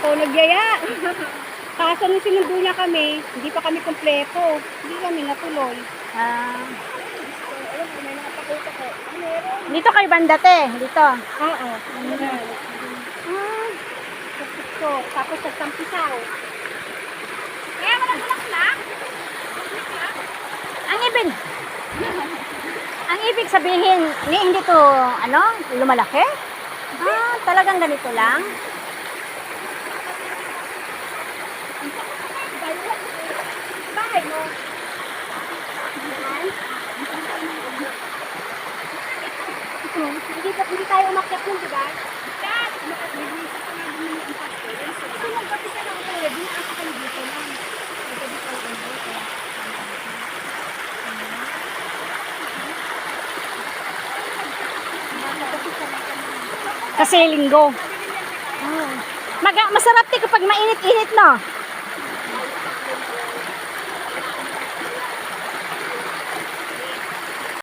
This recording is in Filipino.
So, nagyaya. Kaso nung sinundo niya kami, hindi pa kami kompleto. Hindi kami natuloy. Ah, dito kay Bandate, dito. Oo. Ah, so, tapos sa Sampisaw. Kaya wala bulaklak? Ang ibig, ang ibig sabihin, ni, hindi to, ano, lumalaki? Ah, talagang ganito lang? Hindi, hindi tayo umakyat nun, di ba? Dad! Nag-release ka na din ng pastel. So, nag-umpisa na ako talaga, din ako kayo dito lang. Nag-umpisa ako dito. Kasi linggo. Ah. Maga, masarap din kapag mainit-init, no?